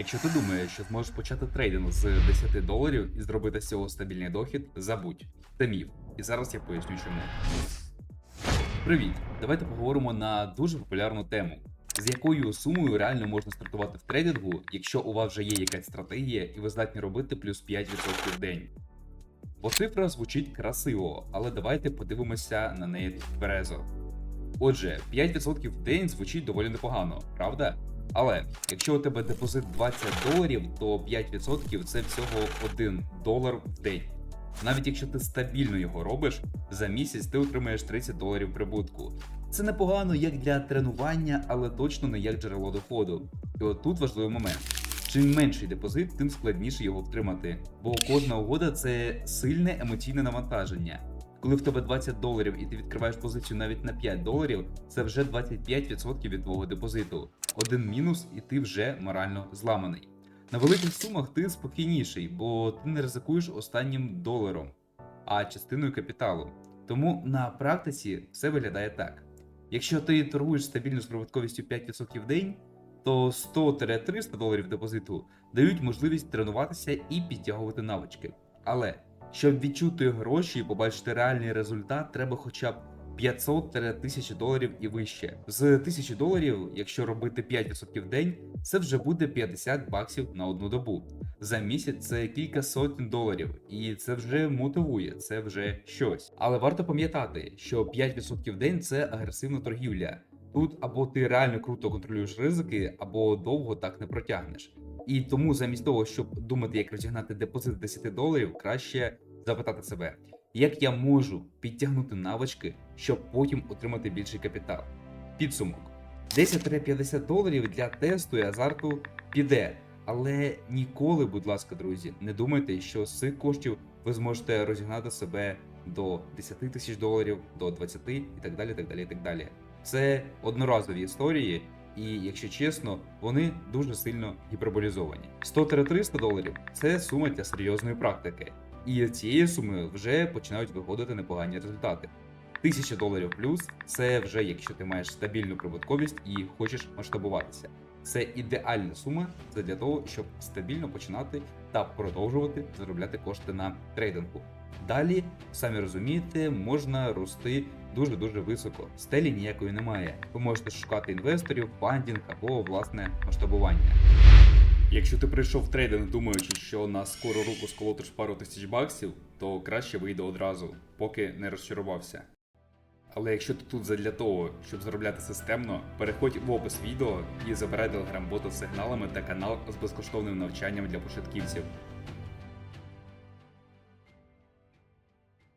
Якщо ти думаєш, що зможеш почати трейдинг з 10 доларів і зробити з цього стабільний дохід, забудь. Це міф. І зараз я поясню чому. Привіт! Давайте поговоримо на дуже популярну тему. З якою сумою реально можна стартувати в трейдингу, якщо у вас вже є якась стратегія і ви здатні робити плюс 5% в день. Бо цифра звучить красиво, але давайте подивимося на неї тверезо. Отже, 5% в день звучить доволі непогано, правда? Але якщо у тебе депозит 20 доларів, то 5% це всього 1 долар в день. Навіть якщо ти стабільно його робиш, за місяць ти отримаєш 30 доларів прибутку. Це непогано як для тренування, але точно не як джерело доходу. І от тут важливий момент. Чим менший депозит, тим складніше його втримати. Бо кожна угода це сильне емоційне навантаження. Коли в тебе 20 доларів і ти відкриваєш позицію навіть на 5 доларів, це вже 25% від твого депозиту. Один мінус, і ти вже морально зламаний. На великих сумах ти спокійніший, бо ти не ризикуєш останнім доларом, а частиною капіталу. Тому на практиці все виглядає так: якщо ти торгуєш стабільно з прибутковістю 5% в день, то 100-300 доларів депозиту дають можливість тренуватися і підтягувати навички. Але щоб відчути гроші і побачити реальний результат, треба хоча б 500-1000 доларів і вище. З 1000 доларів, якщо робити 5% в день, це вже буде 50 баксів на одну добу. За місяць це кілька сотень доларів, і це вже мотивує, це вже щось. Але варто пам'ятати, що 5% в день це агресивна торгівля. Тут або ти реально круто контролюєш ризики, або довго так не протягнеш. І тому замість того, щоб думати, як розігнати депозит 10 доларів, краще запитати себе, як я можу підтягнути навички, щоб потім отримати більший капітал. Підсумок: 10-50 доларів для тесту і азарту піде. Але ніколи, будь ласка, друзі, не думайте, що з цих коштів ви зможете розігнати себе до 10 тисяч доларів, до 20 і так далі. так далі, так далі. Це одноразові історії, і якщо чесно, вони дуже сильно гіперболізовані. 100-300 доларів це сума для серйозної практики, і цієї суми вже починають виходити непогані результати. 1000 доларів плюс це вже якщо ти маєш стабільну прибутковість і хочеш масштабуватися. Це ідеальна сума для того, щоб стабільно починати та продовжувати заробляти кошти на трейдингу. Далі, самі розумієте, можна рости дуже дуже високо. Стелі ніякої немає. Ви можете шукати інвесторів, фандінг або власне масштабування. Якщо ти прийшов в трейдинг, думаючи, що на скору руку сколотиш пару тисяч баксів, то краще вийде одразу, поки не розчарувався. Але якщо ти тут задля того, щоб заробляти системно, переходь в опис відео і забирай телеграм-бота з сигналами та канал з безкоштовним навчанням для початківців.